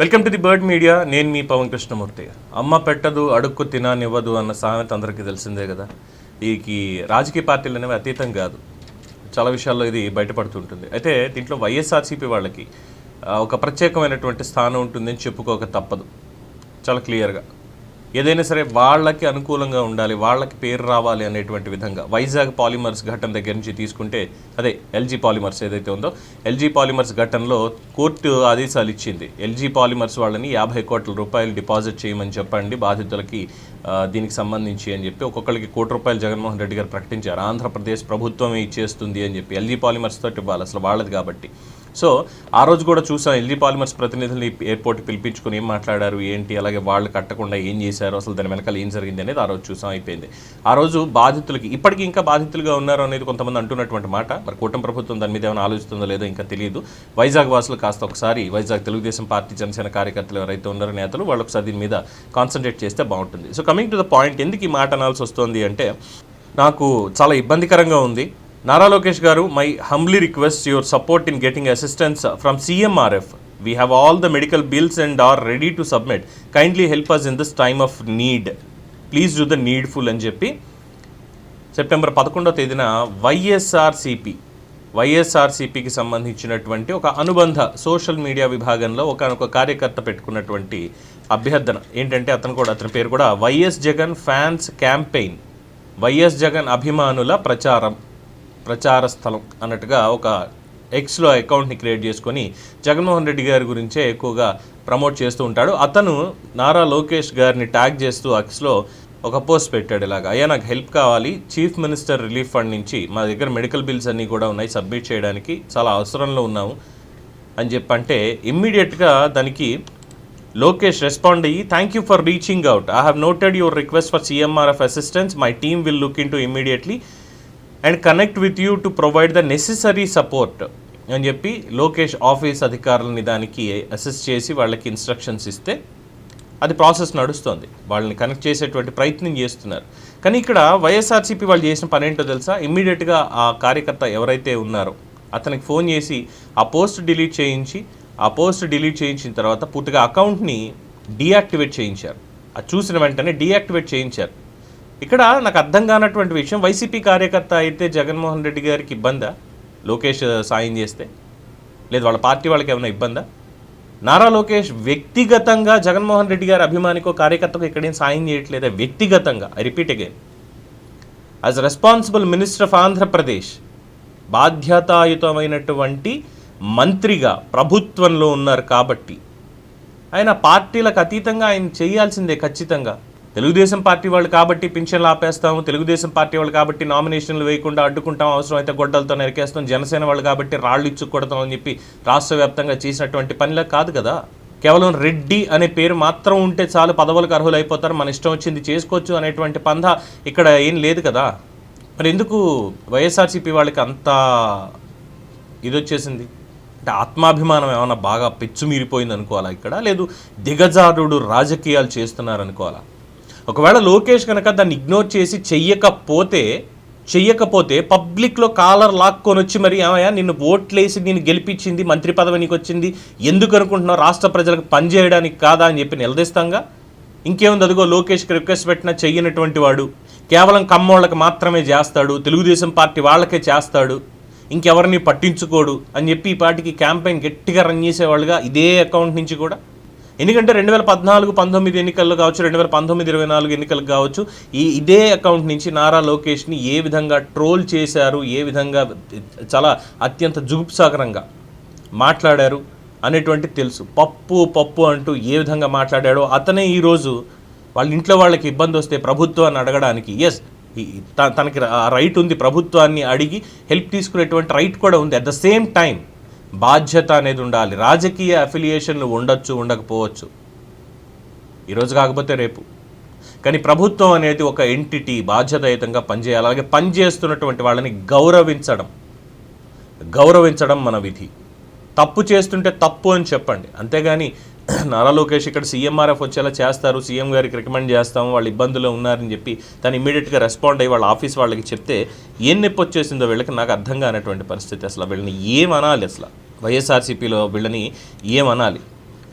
Welcome to the bird media. నేను మీ పవన్ కృష్ణమూర్తి. అమ్మ పెట్టదు అడుక్కు తిననివ్వదు అన్న సామెత అందరికీ తెలిసిందే కదా. ఈకి రాజకీయ పార్టీలు అనేవి అతీతం కాదు. చాలా విషయాల్లో ఇది బయటపడుతుంటుంది. అయితే దీంట్లో వైఎస్ఆర్సీపీ వాళ్ళకి ఒక ప్రత్యేకమైనటువంటి స్థానం ఉంటుందని చెప్పుకోక తప్పదు. చాలా క్లియర్గా. ఏదైనా సరే వాళ్ళకి అనుకూలంగా ఉండాలి వాళ్ళకి పేరు రావాలి అనేటువంటి విధంగా వైజాగ్ పాలిమర్స్ ఘటన దగ్గర నుంచి తీసుకుంటే అదే ఎల్జీ పాలిమర్స్ ఏదైతే ఉందో ఎల్జీ పాలిమర్స్ ఘటనలో కోర్టు ఆదేశాలు ఇచ్చింది. ఎల్జీ పాలిమర్స్ వాళ్ళని యాభై కోట్ల రూపాయలు డిపాజిట్ చేయమని చెప్పండి బాధితులకి దీనికి సంబంధించి అని చెప్పి ఒక్కొక్కరికి కోటి రూపాయలు జగన్మోహన్ రెడ్డి గారు ప్రకటించారు. ఆంధ్రప్రదేశ్ ప్రభుత్వమే ఇచ్చేస్తుంది అని చెప్పి ఎల్జీ పాలిమర్స్ తోటి ఇవ్వాలి అసలు వాళ్ళది కాబట్టి. సో ఆ రోజు కూడా చూసాం ఎల్జీ పాలిమర్స్ ప్రతినిధుల్ని ఎయిర్పోర్ట్ పిలిపించుకుని ఏం మాట్లాడారు ఏంటి అలాగే వాళ్ళు కట్టకుండా ఏం చేశారు అసలు దాని వెనకాల ఏం జరిగింది అనేది ఆ రోజు చూసాం అయిపోయింది. ఆ రోజు బాధితులకి ఇప్పటికీ ఇంకా బాధితులుగా ఉన్నారు అనేది కొంతమంది అంటున్నటువంటి మాట. మరి కూటమి ప్రభుత్వం దాని మీద ఏమైనా ఆలోచిస్తుందో లేదో ఇంకా తెలియదు. వైజాగ్ వాసులు కాస్త ఒకసారి వైజాగ్ తెలుగుదేశం పార్టీ జనసేన కార్యకర్తలు ఎవరైతే ఉన్నారో నేతలు వాళ్ళు ఒకసారి దీని మీద కాన్సన్ట్రేట్ చేస్తే బాగుంటుంది. So coming to the point ఎందుకు ఈ మాట అనాల్సి వస్తుంది అంటే నాకు చాలా ఇబ్బందికరంగా ఉంది. నారా లోకేష్ గారు my humbly request your support in getting assistance from CMRF. We have all the medical bills and are ready to submit kindly help us in this time of need please do the needful అని చెప్పి September పదకొండవ తేదీన వైఎస్ఆర్సిపి వైఎస్ఆర్సిపికి సంబంధించినటువంటి ఒక అనుబంధ social media విభాగంలో ఒకనొక ఒక కార్యకర్త పెట్టుకున్నటువంటి అభ్యర్థన. ఏంటంటే అతను కూడా అతని పేరు కూడా YS Jagan fans campaign. YS Jagan అభిమానుల ప్రచారం. ప్రచార స్థలం అన్నట్టుగా ఒక ఎక్స్లో అకౌంట్ని క్రియేట్ చేసుకొని జగన్మోహన్ రెడ్డి గారి గురించే ఎక్కువగా ప్రమోట్ చేస్తూ ఉంటాడు. అతను నారా లోకేష్ గారిని ట్యాగ్ చేస్తూ ఎక్స్లో ఒక పోస్ట్ పెట్టాడు ఇలాగ. అయ్యా నాకు హెల్ప్ కావాలి. చీఫ్ మినిస్టర్ రిలీఫ్ ఫండ్ నుంచి మా దగ్గర మెడికల్ బిల్స్ అన్నీ కూడా ఉన్నాయి. సబ్మిట్ చేయడానికి చాలా అవసరంలో ఉన్నాము. అని చెప్పంటే ఇమ్మీడియట్గా దానికి లోకేష్ రెస్పాండ్ అయ్యి thank you for reaching out. I have noted your request for CMRF assistance. My team will look in to immediately. And connect with you to provide the necessary support అని చెప్పి లోకేష్ ఆఫీస్ అధికారులని దానికి assess చేసి వాళ్ళకి instructions ఇస్తే అది process నడుస్తుంది. వాళ్ళని కనెక్ట్ చేసేటువంటి ప్రయత్నం చేస్తున్నారు. కానీ ఇక్కడ వైఎస్ఆర్సీపీ వాళ్ళు చేసిన పని ఏంటో తెలుసా? ఇమ్మీడియట్గా ఆ కార్యకర్త ఎవరైతే ఉన్నారో అతనికి ఫోన్ చేసి ఆ పోస్ట్ డిలీట్ చేయించి ఆ పోస్ట్ డిలీట్ చేయించిన తర్వాత పూర్తిగా అకౌంట్ని డీయాక్టివేట్ చేయించారు. అది చూసిన వెంటనే డీయాక్టివేట్ చేయించారు. ఇక్కడ నాకు అర్థం కానటువంటి విషయం వైసీపీ కార్యకర్త అయితే జగన్మోహన్ రెడ్డి గారికి ఇబ్బందా? లోకేష్ సాయం చేస్తే? లేదు వాళ్ళ పార్టీ వాళ్ళకి ఏమైనా ఇబ్బందా? నారా లోకేష్ వ్యక్తిగతంగా జగన్మోహన్ రెడ్డి గారి అభిమానికో కార్యకర్తకు ఇక్కడేం సాయం చేయట్లేదా? వ్యక్తిగతంగా I repeat again as responsible minister of Andhra Pradesh బాధ్యతాయుతమైనటువంటి మంత్రిగా ప్రభుత్వంలో ఉన్నారు కాబట్టి ఆయన పార్టీలకు అతీతంగా ఆయన చేయాల్సిందే ఖచ్చితంగా. తెలుగుదేశం పార్టీ వాళ్ళు కాబట్టి పింఛన్లు ఆపేస్తాము తెలుగుదేశం పార్టీ వాళ్ళు కాబట్టి నామినేషన్లు వేయకుండా అడ్డుకుంటాం అవసరం అయితే గొడ్డలతో నరికేస్తాం జనసేన వాళ్ళు కాబట్టి రాళ్ళు ఇచ్చుకొడతాం అని చెప్పి రాష్ట్ర వ్యాప్తంగా చేసినటువంటి పనిలా కాదు కదా? కేవలం రెడ్డి అనే పేరు మాత్రం ఉంటే చాలు పదవులకు అర్హులు అయిపోతారు మన ఇష్టం వచ్చింది చేసుకోవచ్చు అనేటువంటి పంధ ఇక్కడ ఏం లేదు కదా? మరి ఎందుకు వైఎస్ఆర్సీపీ వాళ్ళకి అంత ఇది వచ్చేసింది అంటే ఆత్మాభిమానం ఏమైనా బాగా పెచ్చుమీరిపోయింది అనుకోవాలా ఇక్కడ? లేదు దిగజారుడు రాజకీయాలు చేస్తున్నారు అనుకోవాలా ఒకవేళ లోకేష్ కనుక దాన్ని ఇగ్నోర్ చేసి చెయ్యకపోతే చెయ్యకపోతే పబ్లిక్లో కాలర్ లాక్కొని వచ్చి మరి ఏమయ్యా నిన్ను ఓట్లేసి నేను గెలిపించింది మంత్రి పదవి నీకు వచ్చింది ఎందుకు అనుకుంటున్నావు రాష్ట్ర ప్రజలకు పనిచేయడానికి కాదా అని చెప్పి నిలదీస్తాంగా? ఇంకేముంది అదిగో లోకేష్కి రిక్వెస్ట్ పెట్టినా చెయ్యనటువంటి వాడు. కేవలం కమ్మోళ్ళకి మాత్రమే చేస్తాడు తెలుగుదేశం పార్టీ వాళ్ళకే చేస్తాడు ఇంకెవరిని పట్టించుకోడు అని చెప్పి ఈ పార్టీకి క్యాంపెయిన్ గట్టిగా రన్ చేసేవాళ్ళుగా ఇదే అకౌంట్ నుంచి కూడా. ఎందుకంటే రెండు వేల పద్నాలుగు పంతొమ్మిది ఎన్నికల్లో కావచ్చు రెండు వేల పంతొమ్మిది ఇరవై నాలుగు ఎన్నికలకు కావచ్చు ఈ ఇదే అకౌంట్ నుంచి నారా లోకేష్ని ఏ విధంగా ట్రోల్ చేశారు ఏ విధంగా చాలా అత్యంత జుగుప్సాగరంగా మాట్లాడారు అనేటువంటి తెలుసు. పప్పు పప్పు అంటూ ఏ విధంగా మాట్లాడాడో అతనే ఈరోజు వాళ్ళ ఇంట్లో వాళ్ళకి ఇబ్బంది వస్తే ప్రభుత్వాన్ని అడగడానికి ఎస్ తనకి ఆ రైట్ ఉంది ప్రభుత్వాన్ని అడిగి హెల్ప్ తీసుకునేటువంటి రైట్ కూడా ఉంది. అట్ ద సేమ్ టైం బాధ్యత అనేది ఉండాలి. రాజకీయ అఫిలియేషన్లు ఉండొచ్చు ఉండకపోవచ్చు. ఈరోజు కాకపోతే రేపు. కానీ ప్రభుత్వం అనేది ఒక ఎంటిటీ బాధ్యతాయుతంగా పనిచేయాలి. అలాగే పనిచేస్తున్నటువంటి వాళ్ళని గౌరవించడం. గౌరవించడం మన విధి. తప్పు చేస్తుంటే తప్పు అని చెప్పండి. అంతేగాని నారా లోకేష్ ఇక్కడ సీఎంఆర్ఎఫ్ వచ్చేలా చేస్తారు. సీఎం గారికి రికమెండ్ చేస్తాము. వాళ్ళు ఇబ్బందుల్లో ఉన్నారని చెప్పి తను ఇమీడియట్గా రెస్పాండ్ అయ్యి వాళ్ళ ఆఫీస్ వాళ్ళకి చెప్తే ఏం నొప్పి వచ్చేసిందో వీళ్ళకి నాకు అర్థం కానటువంటి పరిస్థితి అసలు. వీళ్ళని ఏమనాలి అసలు? వైఎస్ఆర్సీపీలో వీళ్ళని ఏమనాలి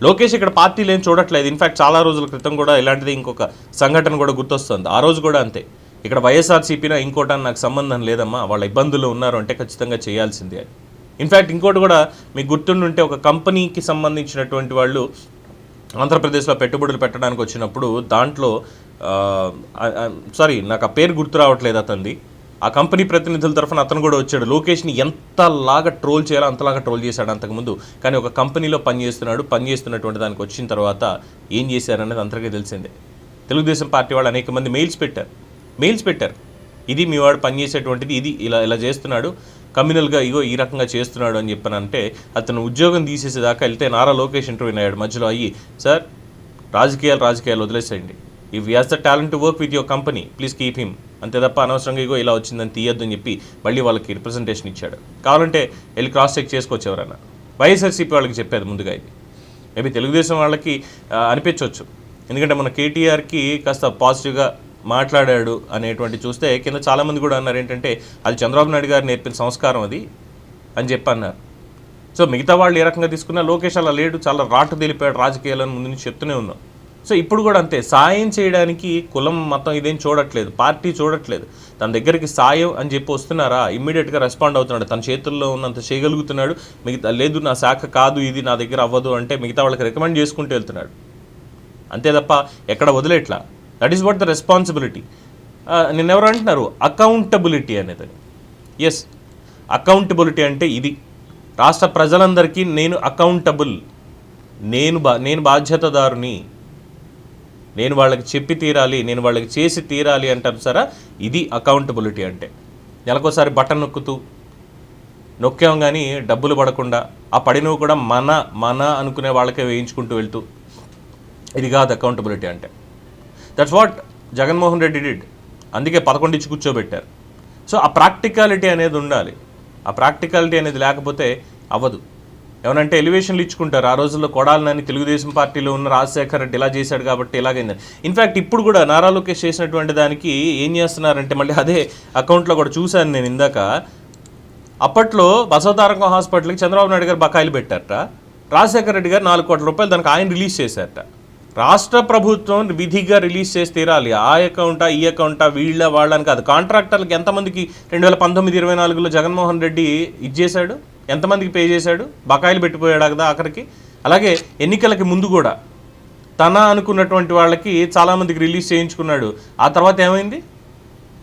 లోకేష్ ఇక్కడ పార్టీలు ఏం చూడట్లేదు. ఇన్ఫ్యాక్ట్ చాలా రోజుల క్రితం కూడా ఇలాంటిది ఇంకొక సంఘటన కూడా గుర్తొస్తుంది. ఆ రోజు కూడా అంతే. ఇక్కడ వైఎస్ఆర్సీపీనా ఇంకోటా నాకు సంబంధం లేదమ్మా. వాళ్ళ ఇబ్బందులు ఉన్నారు అంటే ఖచ్చితంగా చేయాల్సిందే అని ఇన్ఫ్యాక్ట్ ఇంకోటి కూడా మీకు గుర్తుండుంటే ఒక కంపెనీకి సంబంధించినటువంటి వాళ్ళు ఆంధ్రప్రదేశ్లో పెట్టుబడులు పెట్టడానికి వచ్చినప్పుడు దాంట్లో సారీ నాకు ఆ పేరు గుర్తు రావట్లేదు అతనిది ఆ కంపెనీ ప్రతినిధుల తరఫున అతను కూడా వచ్చాడు. లోకేష్ని ఎంతలాగా ట్రోల్ చేయాలో అంతలాగా ట్రోల్ చేశాడు అంతకుముందు. కానీ ఒక కంపెనీలో పనిచేస్తున్నాడు పనిచేస్తున్నటువంటి దానికి వచ్చిన తర్వాత ఏం చేశారనేది అందరికీ తెలిసిందే. తెలుగుదేశం పార్టీ వాళ్ళు అనేక మంది మెయిల్స్ పెట్టారు. మెయిల్స్ పెట్టారు. ఇది మీ వాడు పనిచేసేటువంటిది ఇది ఇలా ఇలా చేస్తున్నాడు. కమ్యూనల్గా ఇగో ఈ రకంగా చేస్తున్నాడు అని చెప్పనంటే అతను ఉద్యోగం తీసేసేదాకా వెళ్తే నారా లోకేష్ ఇంటర్వ్యూ అయ్యాడు మధ్యలో అయ్యి సార్ రాజకీయాలు రాజకీయాలు వదిలేసేయండి. ఈ as the talent to work with your company please keep him అంతే తప్ప అనవసరంగా ఇగో ఇలా వచ్చిందని తీయొద్దు అని చెప్పి మళ్ళీ వాళ్ళకి రిప్రజెంటేషన్ ఇచ్చాడు. కావాలంటే వెళ్ళి క్రాస్ చెక్ చేసుకోవచ్చు ఎవరైనా వైఎస్ఆర్సీపీ వాళ్ళకి చెప్పేది ముందుగా ఇది. మేబీ తెలుగుదేశం వాళ్ళకి అనిపించవచ్చు. ఎందుకంటే మన కేటీఆర్కి కాస్త పాజిటివ్గా మాట్లాడాడు అనేటువంటి చూస్తే కింద చాలామంది కూడా అన్నారు ఏంటంటే అది చంద్రబాబు నాయుడు గారు నేర్పిన సంస్కారం అది అని చెప్పి అన్నారు. సో మిగతా వాళ్ళు ఏ రకంగా తీసుకున్నా లోకేష్ అలా లేడు చాలా రాటు తెలిపాడు రాజకీయాలను ముందు నుంచి చెప్తూనే ఉన్నాం. సో ఇప్పుడు కూడా అంతే సాయం చేయడానికి కులం మతం ఇదేం చూడట్లేదు పార్టీ చూడట్లేదు. తన దగ్గరికి సాయం అని చెప్పి వస్తున్నారా? ఇమ్మీడియట్గా రెస్పాండ్ అవుతున్నాడు తన చేతుల్లో ఉన్నంత చేయగలుగుతున్నాడు మిగతా లేదు నా శాఖ కాదు ఇది నా దగ్గర అవ్వదు అంటే మిగతా వాళ్ళకి రికమెండ్ చేసుకుంటూ వెళ్తున్నాడు. అంతే తప్ప ఎక్కడ వదిలేట్లా? That is what the responsibility నిన్న ఎవరు అంటున్నారు? అకౌంటబిలిటీ అనేది ఎస్ అకౌంటబిలిటీ అంటే ఇది. రాష్ట్ర ప్రజలందరికీ నేను అకౌంటబుల్ నేను బా నేను బాధ్యతదారుని. నేను వాళ్ళకి చెప్పి తీరాలి నేను వాళ్ళకి చేసి తీరాలి అంటారు సరా ఇది అకౌంటబిలిటీ అంటే. నెలకోసారి బటన్ నొక్కుతూ నొక్కాం కానీ డబ్బులు పడకుండా ఆ పడినవి కూడా మన మన అనుకునే వాళ్ళకే వేయించుకుంటూ వెళ్తూ ఇది కాదు అకౌంటబిలిటీ అంటే. That's what Jaganmohan Reddy did అందుకే పదకొండు ఇచ్చి కూర్చోబెట్టారు. సో ఆ ప్రాక్టికాలిటీ అనేది ఉండాలి. ఆ ప్రాక్టికాలిటీ అనేది లేకపోతే అవ్వదు. ఏమనంటే ఎలివేషన్లు ఇచ్చుకుంటారు. ఆ రోజుల్లో కొడాలని తెలుగుదేశం పార్టీలో ఉన్న రాజశేఖర్ రెడ్డి ఇలా చేశాడు కాబట్టి ఇలాగైంది. ఇన్ఫ్యాక్ట్ ఇప్పుడు కూడా నారా లోకేష్ చేసినటువంటి దానికి ఏం చేస్తున్నారంటే మళ్ళీ అదే అకౌంట్లో కూడా చూశాను నేను ఇందాక. అప్పట్లో బసవతారకం హాస్పిటల్కి చంద్రబాబు నాయుడు గారు బకాయిలు పెట్టారట. రాజశేఖర రెడ్డి గారు నాలుగు కోట్ల రూపాయలు దానికి ఆయన రిలీజ్ చేశారట. రాష్ట్ర ప్రభుత్వం విధిగా రిలీజ్ చేసి తీరాలి. ఆ అకౌంటా ఈ అకౌంటా వీళ్ళ వాళ్ళని కాదు. కాంట్రాక్టర్లకు ఎంతమందికి రెండు వేల పంతొమ్మిది ఇరవై నాలుగులో జగన్మోహన్ రెడ్డి ఇచ్చేశాడు? ఎంతమందికి పే చేశాడు? బకాయిలు పెట్టిపోయాడు కదా ఆఖరికి? అలాగే ఎన్నికలకి ముందు కూడా తన అనుకున్నటువంటి వాళ్ళకి చాలామందికి రిలీజ్ చేయించుకున్నాడు. ఆ తర్వాత ఏమైంది?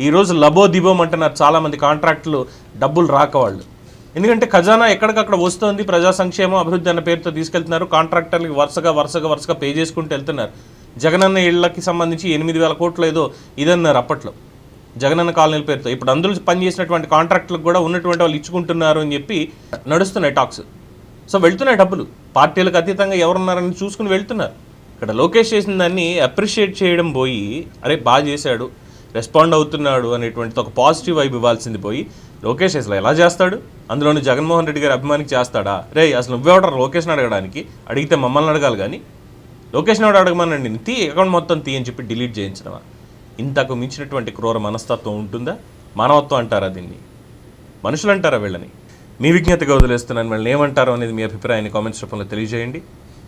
ఈరోజు లబో దిబోం అంటున్నారు చాలామంది కాంట్రాక్టులు. డబ్బులు రాక వాళ్ళు. ఎందుకంటే ఖజానా ఎక్కడికక్కడ వస్తుంది ప్రజా సంక్షేమం అభివృద్ధి అన్న పేరుతో తీసుకెళ్తున్నారు. కాంట్రాక్టర్లకి వరుసగా వరుసగా వరుసగా పే చేసుకుంటూ వెళ్తున్నారు. జగనన్న ఇళ్ళకి సంబంధించి ఎనిమిది వేల కోట్లు ఏదో ఇదన్నారు అప్పట్లో. జగనన్న కాలనీల పేరుతో. ఇప్పుడు అందులో పనిచేసినటువంటి కాంట్రాక్టులకు కూడా ఉన్నటువంటి వాళ్ళు ఇచ్చుకుంటున్నారు అని చెప్పి నడుస్తున్నాయి టాక్స్. సో వెళ్తున్నాయి డబ్బులు. పార్టీలకు అతీతంగా ఎవరున్నారని చూసుకుని వెళ్తున్నారు. ఇక్కడ లోకేష్ చేసిన దాన్ని అప్రిషియేట్ చేయడం పోయి అరే బాగా చేశాడు రెస్పాండ్ అవుతున్నాడు అనేటువంటిది ఒక పాజిటివ్ వైబ్ ఇవ్వాల్సింది పోయి లోకేష్ అసలు ఎలా చేస్తాడు? అందులోని జగన్మోహన్ రెడ్డి గారి అభిమానికి చేస్తాడా? రే అసలు నువ్వెవడరా లోకేష్ని అడగడానికి. అడిగితే మమ్మల్ని అడగాలి కానీ. లోకేష్ని ఎవడు అడగమనండి? తీ అకౌంట్ మొత్తం తీ అని చెప్పి డిలీట్ చేయించడమా? ఇంతకు మించినటువంటి క్రూర మనస్తత్వం ఉంటుందా? మానవత్వం అంటారా దీన్ని? మనుషులు అంటారా వీళ్ళని? మీ విజ్ఞతగా వదిలేస్తున్నాను. వీళ్ళని ఏమంటారో అనేది మీ అభిప్రాయాన్ని కామెంట్స్ రూపంలో తెలియజేయండి.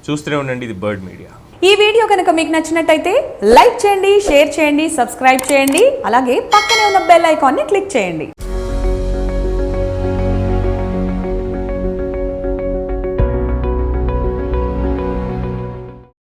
చూస్తూనే ఉండండి ఇది బర్డ్ మీడియా. ఈ వీడియో కనుక మీకు నచ్చినట్టయితే లైక్ చేయండి షేర్ చేయండి సబ్స్క్రైబ్ చేయండి అలాగే పక్కనే ఉన్న బెల్ ఐకాన్ని క్లిక్ చేయండి.